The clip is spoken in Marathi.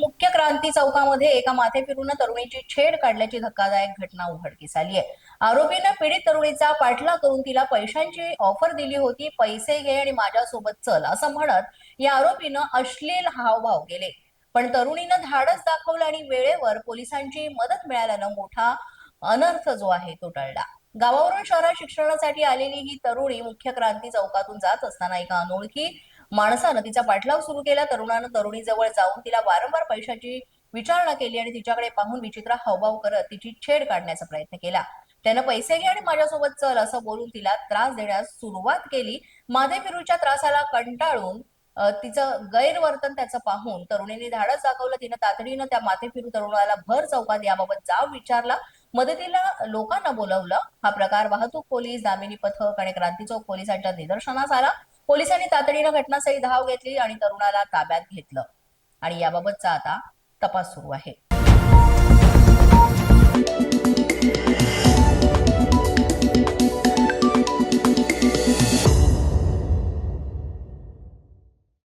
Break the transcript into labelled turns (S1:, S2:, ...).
S1: मुख्य क्रांती चौकामध्ये एका माथे फिरून तरुणीची छेड काढल्याची धक्कादायक घटना उघडकीस आली आहे. आरोपीनं पीडित तरुणीचा पाठलाग करून तिला पैशांची ऑफर दिली होती पैसे घे आणि माझ्यासोबत चल असं म्हणत या आरोपीनं अश्लील हावभाव केले. पण तरुणीनं धाडस दाखवलं आणि वेळेवर पोलिसांची मदत मिळाल्यानं मोठा अनर्थ जो आहे तो टळला. गावावरून शहरात शिक्षणासाठी आलेली ही तरुणी मुख्य क्रांती चौकातून जात असताना एका अनोळखी माणसानं तिचा पाठलाव सुरू केला तरुणानं तरुणीजवळ जाऊन तिला वारंवार पैशाची विचारणा केली आणि तिच्याकडे पाहून विचित्र हावभाव करत तिची छेड काढण्याचा प्रयत्न केला. त्यानं पैसे घे आणि माझ्यासोबत चल असं बोलून तिला त्रास देण्यास सुरुवात केली. माधे फिरूच्या त्रासाला कंटाळून तिचं गैरवर्तन त्याचं पाहून तरुणीने धाडस दाखवलं. तिनं तातडीनं त्या माथेफिरू तरुणाला भर चौकात याबाबत जाब विचारला. मदतीला लोकांना बोलवलं. हा प्रकार वाहतूक पोलीस दामिनी पथक आणि क्रांती चौक पोलिसांच्या निदर्शनास आला. पोलिसांनी तातडीनं घटनास्थळी धाव घेतली आणि तरुणाला ताब्यात घेतलं. आणि याबाबतचा आता तपास सुरू आहे.